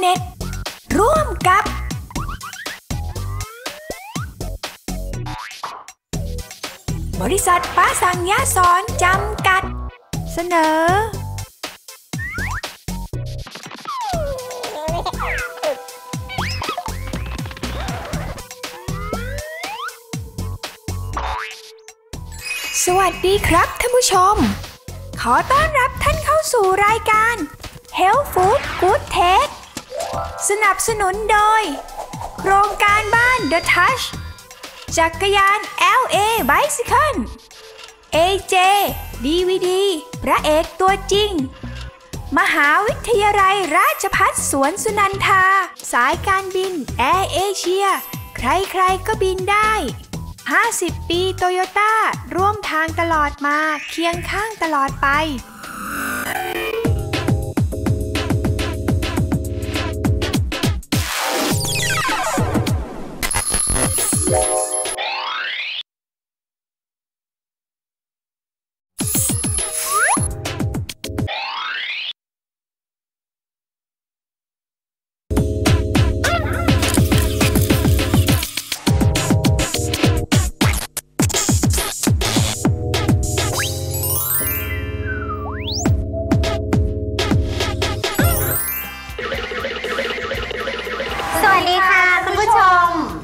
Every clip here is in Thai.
เน็ต ร่วมกับ บริษัทป้าสังยาสอนจำกัด เสนอ สวัสดีครับท่านผู้ชม ขอต้อนรับท่านเข้าสู่รายการ Health Food Good Taste สนับสนุนโดย โครงการบ้าน The Touch จักรยาน LA Bicycle AJ DVD พระเอกตัวจริง มหาวิทยาลัยราชภัฏสวนสุนันทา สายการบินแอร์เอเชีย ใครๆก็บินได้ 50 ปีโตโยต้าร่วมทางตลอดมาเคียงข้างตลอดไป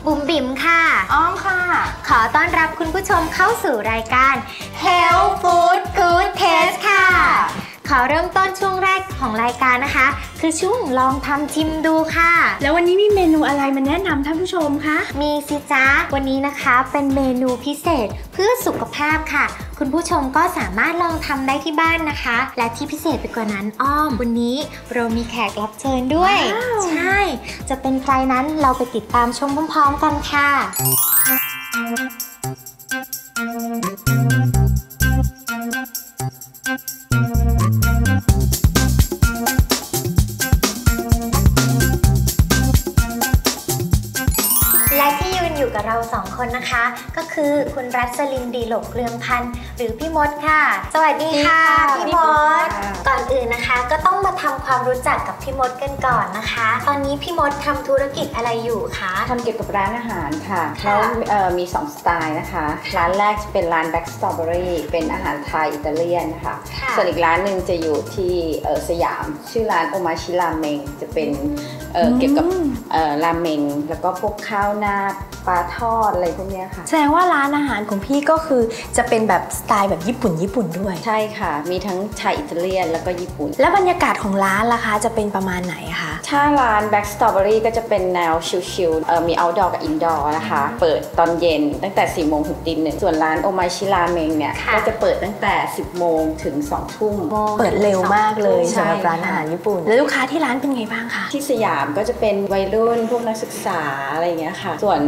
บุ๋มบิ๋มค่ะ อ้อมค่ะ ขอต้อนรับคุณผู้ชมเข้าสู่รายการ Health Food Good Taste ค่ะ ขอเริ่มต้นช่วงแรกของรายการนะคะ คือช่วงลองทำชิมดูค่ะ แล้ววันนี้มีเมนูอะไรมาแนะนำท่านผู้ชมคะมีสิจ๊ะวันนี้นะคะเป็นเมนูพิเศษเพื่อสุขภาพค่ะ คุณผู้ชมก็สามารถลองทำได้ที่บ้านนะคะ และที่พิเศษไปกว่านั้นอ้อม วันนี้เรามีแขกรับเชิญด้วยว้าวใช่ จะเป็นใครนั้นเราไปติดตามชมพร้อมๆกันค่ะและ คนนะคะ ก็คือคุณรัศลินดีหลกเรืองพันธ์หรือพี่มดค่ะ สวัสดีค่ะสวัสดีพี่มค่ะดก่อนอื่นนะคะ ก็ต้องมาทำความรู้จักกับพี่มดกันก่อนนะคะ ตอนนี้พี่มดทำธุรกิจอะไรอยู่คะทำเกี่ยวกับร้านอาหารค่ะค่ะแล้วเอ่อมี2สไตล์นะคะ ร้านแรกจะเป็นร้าน Back Strawberry เป็นอาหารไทยอิตาเลียนค่ะค่ะส่วนอีกร้านหนึ่งจะอยู่ที่เอ่อสยาม ชื่อร้านโอมาชิราเมงจะเป็นเอ่อเกี่ยวกับเอ่อราเมงแล้วก็พวกข้าวหน้าปลาทอดอะไรพวกเนี้ยค่ะ แสดงว่าร้านอาหารของพี่ก็คือจะเป็นแบบสไตล์แบบญี่ปุ่นญี่ปุ่นด้วย ใช่ค่ะ มีทั้งไทยอิตาเลียนแล้วก็ญี่ปุ่น แล้วบรรยากาศของร้านล่ะคะ จะเป็นประมาณไหนอะคะถ้าร้าน Back Strawberry ก็จะเป็นแนวชิลๆเอ่อมี outdoor กับ indoor นะคะ เปิดตอนเย็นตั้งแต่4โมงถึงตีหนึ่งส่วนร้านโอมาชิราเมงเนี่ยค่ะก็จะเปิดตั้งแต่ 10 โมงถึง2ทุ่มเปิดเร็วมากเลยใช่สำหรับร้านอาหารญี่ปุ่น แล้วลูกค้าที่ร้านเป็นไงบ้างคะที่สยามก็จะเป็นวัยรุ่นพวกนักศึกษาอะไรอย่างเงี้ยค่ะ ส่วน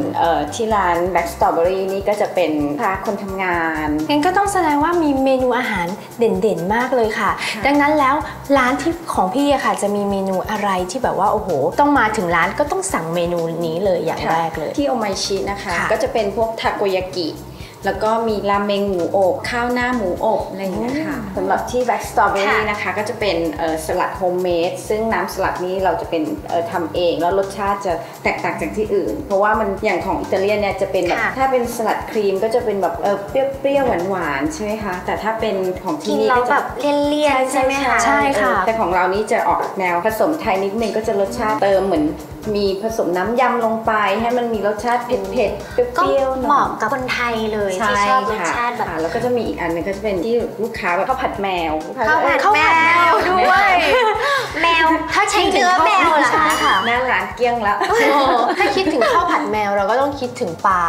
เอ่อที่ร้าน Back Strawberry นี่ก็จะเป็นพาคนทำงานงั้นก็ต้องแสดงว่ามีเมนูอาหารเด่นๆมากเลยค่ะ ดังนั้นแล้วร้านที่ของพี่อะค่ะ จะมีเมนูอะไรที่แบบว่าโอ้โห ต้องมาถึงร้านก็ต้องสั่งเมนูนี้เลยอย่างแรกเลย ที่โอไมชินะคะค่ะก็จะเป็นพวกทาโกยากิ แล้วก็มีราเมงหมูอบข้าวหน้าหมูอบอะไรอย่างเงี้ยค่ะสำหรับที่ Black Strawberry ค่ะนะคะ ก็จะเป็นเอ่อสลัดโฮมเมดซึ่งน้ำสลัดนี้เราจะเป็นเอ่อทำเอง แล้วรสชาติจะแตกต่างจากที่อื่น เพราะว่ามันอย่างของอิตาเลียนเนี่ยจะเป็นแบบค่ะถ้าเป็นสลัดครีมก็จะเป็นแบบเออเปรี้ยวๆหวานๆใช่ไหมคะแต่ถ้าเป็นของที่กินนี่แล้วก็แบจะบเลี่ยนๆใช่ไหมคะใช่ค่ะเออแต่ของเรานี่จะออกแนวผสมไทยนิดนึงก็จะรสชาติเติมเหมือน มีผสมน้ำยำลงไป ให้มันมีรสชาติเผ็ดๆเปก็รี้ยวๆหน่อยเหมาะกับคนไทยเลยที่ชอบรสชาติแบบค่ะแล้วก็จะมีอีกอันหนึงก็จะเป็นที่ลูกค้าแบบข้าวผัดแมวลูกค้ข้าวผัดเอ้ยแมวด้วย แมวถ้าใช้เนื้อแมวเหรอใช่คะค่ะหน้าร้านเกลี้ยงแล้วถ้าคิดถึงข้าวผัดแมวเราก็ต้องคิดถึงปลา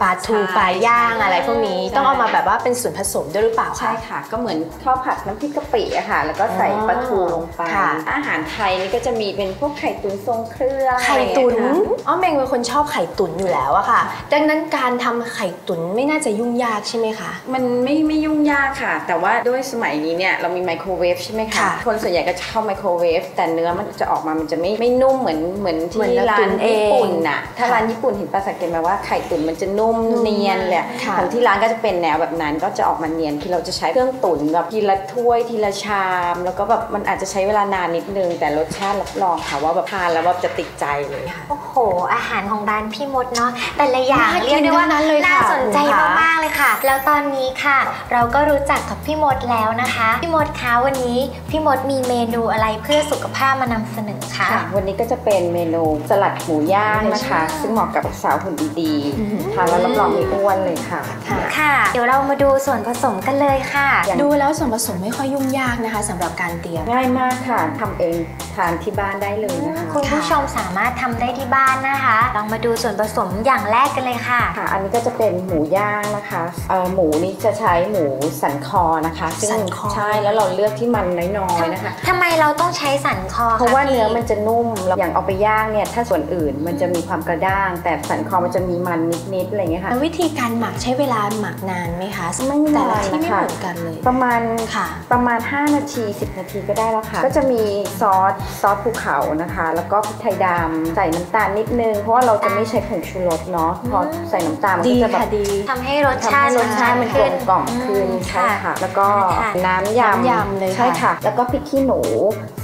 ปลาทูใช่ปลาย่างอะไรพวกนี้ใช่ต้องเอามาแบบว่าเป็นส่วนผสมด้วยหรือเปล่าคะใช่ค่ะ ก็เหมือนข้าวผัดน้ำพริกกะปิอะค่ะ แล้วก็ใส่อ๋อปลาทูลงไปค่ะอาหารไทยนี่ก็จะมีเป็นพวกไข่ตุ๋นทรงเครื่องไข่ตุ๋นอะไรอย่างเงี้ยค่ะอ๋อเมงเป็นคนชอบไข่ตุ๋นอยู่แล้วอะค่ะ ดังนั้นการทำไข่ตุ๋นไม่น่าจะยุ่งยากใช่ไหมคะ มันไม่ไม่ยุ่งยากค่ะ แต่ว่าด้วยสมัยนี้เนี่ยเรามีไมโครเวฟใช่ไหมคะค่ะคนส่วนใหญ่ก็จะเข้าไมโครเวฟแต่เนื้อมันจะออกมา มันจะไม่ไม่นุ่มเหมือนเหมือนที่เหมือนเราร้าตุ๋นนเองญี่ปุ่นน่ะ ถ้าค่ะร้านญี่ปุ่นเห็นปลาสังเกตไหมว่าไข่ตุ๋นมันจะนุ่มเนียนเลยค่ะของที่ร้านก็จะเป็นแนวแบบนั้นก็จะออกมาเนียนคือเราจะใช้เครื่องตุ๋นแบบทีละถ้วยทีละชาม แล้วก็แบบมันอาจจะใช้เวลานานนิดนึงแต่รสชาติรับรองค่ะว่าแบบทานแล้วแบบจะติดใจเลยค่ะโอ้โห อาหารของร้านพี่มดเนาะแต่ละอย่างน่ากินเรียกได้ว่าทั้งนั้นเลยค่ะน่าสนใจคุณคะมากๆเลยค่ะ แล้วตอนนี้ค่ะ เราก็รู้จักกับพี่มดแล้วนะคะ พี่มดคะวันนี้พี่มดมีเมนูอะไรเพื่อสุขภาพมานำเสนอคะค่ะวันนี้ก็จะเป็นเมนูสลัดหมูย่างนะคะ ซึ่งเหมาะกับสาวหุ่นดีๆทานแล้วรับรองไม่อ้วนเลยค่ะค่ะค่ะเดี๋ยวเรามาดูส่วนผสมกันเลยค่ะอย่างดูแล้วส่วนผสมไม่ค่อยยุ่งยากนะคะสำหรับการเตรียมง่ายมากค่ะทำเองทานที่บ้านได้เลยนะคะคุณผู้ชมสามารถทำได้ที่บ้านนะคะ ลองมาดูส่วนผสมอย่างแรกกันเลยค่ะค่ะ อันนี้ก็จะเป็นหมูย่างนะคะเอ่อหมูนี่จะใช้หมูสันคอนะคะซึ่งสันคอใช่แล้วเราเลือกที่มันน้อยๆนะคะทำไมเราต้องใช้สันคอคเพราะว่าพี่เนื้อมันจะนุ่มแล้วอย่างเอาไปย่างเนี่ยถ้าส่วนอื่นมันจะมีความกระด้าง แต่สันคอมันจะมีมันนิดๆอะไรอย่างเงี้ยค่ะแล้ววิธีการหมักใช้เวลาหมักนานไหมคะไม่นานแต่ละที่ไม่นะคะเหมือนกันเลย ประมาณค่ะ ประมาณ 5 นาที 10 นาทีก็ได้แล้วค่ะ ก็จะมีซอสซอสภูเขานะคะ แล้วก็พริกไทยดำใส่น้ำตาลนิดนึง เพราะว่าเราจะไม่ใช้ผงชูรสเนาะพอใส่น้ำตาลมันดีก็จะแบค่ะบดีทำให้รสทำชาให้ติรสชาติมันกลมกล่อมขึ้นอืมใช่ค่ะ แล้วก็ค่ะน้ำยำน้ำยำเลยค่ะใช่ค่ะ แล้วก็พริกขี้หนู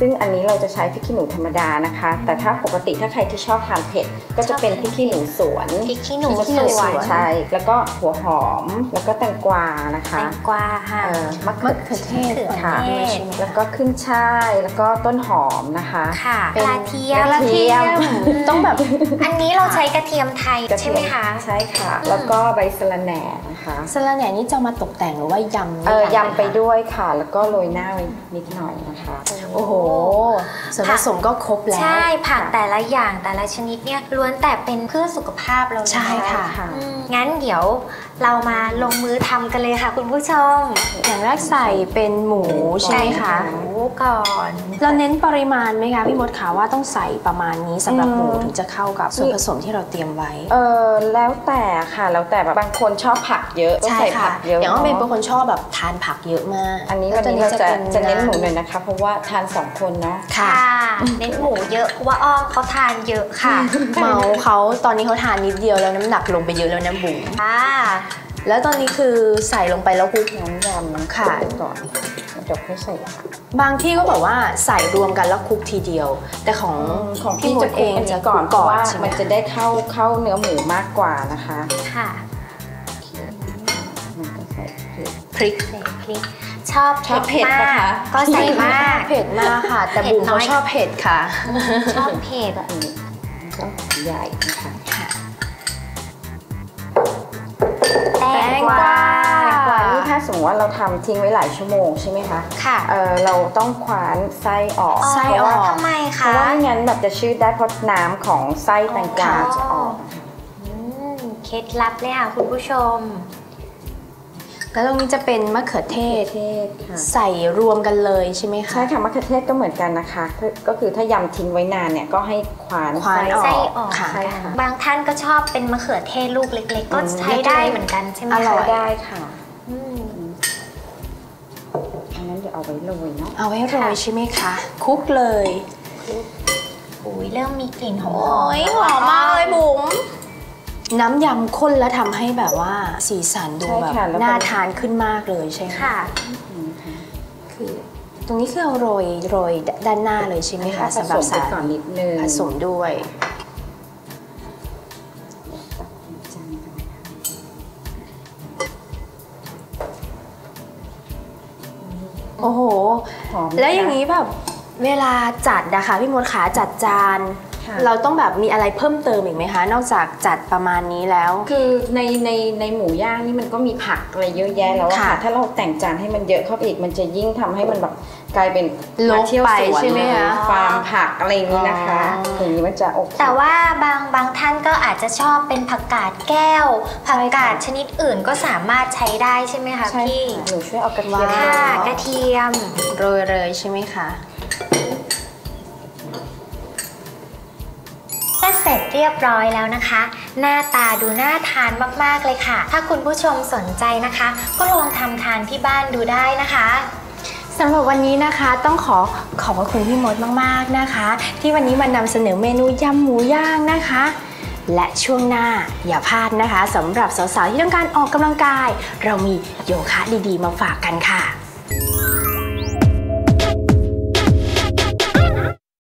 ซึ่งอันนี้เราจะใช้พริกขี้หนูธรรมดานะคะ แต่ถ้าปกติถ้าใครที่ชอบทานเผ็ดก็จะเป็นพริกขี้หนูสวนพริกขี้หนูพริกขี้หนูสสววนนใช่แล้วก็หัวหอมแล้วก็แตงกวานะคะแตงกวาค่ะเอ่อมะมะเขืเขืออเทศค่ะมะเขือเทศด้วยใช่ไหมแล้วก็ขึ้นช่ายแล้วก็ต้นหอมนะคะค่ะเป็นกระเทียมกระเทียมต้องแบบ อันนี้เราใช้กระเทียมไทยกระใช่เทียไหมคะ ใช่ค่ะ แล้วก็ใบสะระแหน่นะคะสลัดแหน่นี่จะเอามาตกแต่งหรือว่ายำเออนี่คะยำไปด้วยค่ะ แล้วก็โรยหน้าไว้นิดหน่อยนะคะ โอ้โหส่วนผสมก็ครบแล้ว ใช่ผักแต่ละอย่างแต่ละชนิดเนี่ยล้วนแต่เป็นเพื่อสุขภาพเราเลยนใช่ค่ะอืมงั้นเดี๋ยวเรามาลงมือทำกันเลยค่ะ คุณผู้ชมอย่างแรกใส่เป็นหมูใช่ไหมคะหมูก่อนเราเน้นปริมาณไหมคะพี่มดคะว่าต้องใส่ประมาณนี้สำหรับอืมหมูถึงจะเข้ากับส่วนผสมที่เราเตรียมไว้ เออแล้วแต่ค่ะแล้วแต่แบบบางคนชอบผักเยอะก็ใช่ใส่ค่ะผักเยอะอย่างว่าเป็นเนอะคนชอบแบบทานผักเยอะมาก อันนี้แล้ววันนี้เราจะป็จะเน้นหมูหน่อยนะคะ เพราะว่าทานสองคนเนาะค่ะเน้นหมูเยอะเพราะว่าอ้อมเขาทานเยอะค่ะเมาเขาตอนนี้เขาทานนิดเดียวแล้วน้ำหนักลงไปเยอะแล้วนะบุ๋มค่ะ แล้วตอนนี้คือใส่ลงไปแล้วคลุกน้ำยำน้ำค่ะซุปก่อนเดี๋ยวค่อยใส่ผักบางที่ก็บอกว่าใส่รวมกันแล้วคลุกทีเดียว แต่ของของพี่พี่มจะดเองจะก่อนเพก่ราะอนว่าใช่ไหมมันจะได้เข้าเข้าเนื้อหมูมากกว่านะคะ ค่ะมันก็ใส่พริกพริกใส่พริกชอบชอบเผ็ดมาปะกคะก็ใส่มากเผ็ดมากค่ะ แต่บุ๋มเขาชอบเผ็ดค่ะ ชอบเผ็ดอันนี้ก็ใหญ่ งกวาแตงกวานี่ถ้าสมมติว่าเราทำทิ้งไว้หลายชั่วโมงใช่ไหมคะค่ะเออเราต้องคว้านไส้ออกไส้เพราะว่าออกทำไมเพคะราะว่าไม่งั้นแบบจะชืดได้เพราะน้ำของไส้แตงกวาจะออกอืมเคล็ดลับเลยค่ะคุณผู้ชม แล้วตรงนี้จะเป็นมะเขือเทศเทศค่ะใส่รวมกันเลยใช่ไหมคะ ใช่ค่ะมะเขือเทศก็เหมือนกันนะคะ ก็ก็คือถ้ายำทิ้งไว้นานเนี่ยก็ให้คว้านคว้าน ไส้ไส้ออออกกค่ะ ใช่ค่ะ บางท่านก็ชอบเป็นมะเขือเทศลูกเล็ก ๆ ก็อืมใช้ได้เหมือนกันใช่ไหมอร่คะอยได้ค่ะอืม อันนั้นเดี๋ยวเอาไว้โรยเนาะเอาไว้โรยใช่ไหมคะคลุกเลยอุ้ยเริ่มมีกลิ่นหอมหอมมากเลยบุ๋ม น้ำยำข้นแล้วทำให้แบบว่าสีสันดูใช่แบบค่ะแล้วก็น่าทานขึ้นมากเลยใช่ไหมค่ะคือตรงนี้คือเอาโรยโรยด้านหน้าเลยใช่ไหมคะผสำหสรับมไปสารก่อนนิดนึงผสมด้วยโอ้โหหอมแล้วอย่างนี้แบบเวลาจัดนะคะพี่มดขาจัดจานค่ะ เราต้องแบบมีอะไรเพิ่มเติมอีกไหมคะ นอกจากจัดประมาณนี้แล้ว คือในในในหมูย่างนี่มันก็มีผักอะไรเยอะแยะแล้วอะค่ะค่ะ ถ้าเราแต่งจานให้มันเยอะเข้าไปอีกมันจะยิ่งทำให้มันแบบกลายเป็นรกมาเที่ยวไปสวนใช่ไหมเลยคะฟาร์มผักอะไรอย่างนี้นะคะอ๋อออย่างนี้มันจะโอเคแต่ว่าบางบางท่านก็อาจจะชอบเป็นผักกาดแก้ว ผักกาดชนิดอื่นก็สามารถใช้ได้ใช่ไหมคะใช่พี่ค่ะหนูช่วยเอากระเทียมว้าวค่ะลงกระเทียมโรยเลยใช่ไหมคะ เสร็จเรียบร้อยแล้วนะคะ หน้าตาดูน่าทานมากๆเลยค่ะ ถ้าคุณผู้ชมสนใจนะคะ ก็ลองทำทานที่บ้านดูได้นะคะสำหรับวันนี้นะคะต้องขอขอบคุณพี่มดมากๆนะคะ ที่วันนี้มานำเสนอเมนูยำหมูย่างนะคะ และช่วงหน้าอย่าพลาดนะคะสำหรับสาวๆที่ต้องการออกกำลังกาย เรามีโยคะดีๆ มาฝากกันค่ะ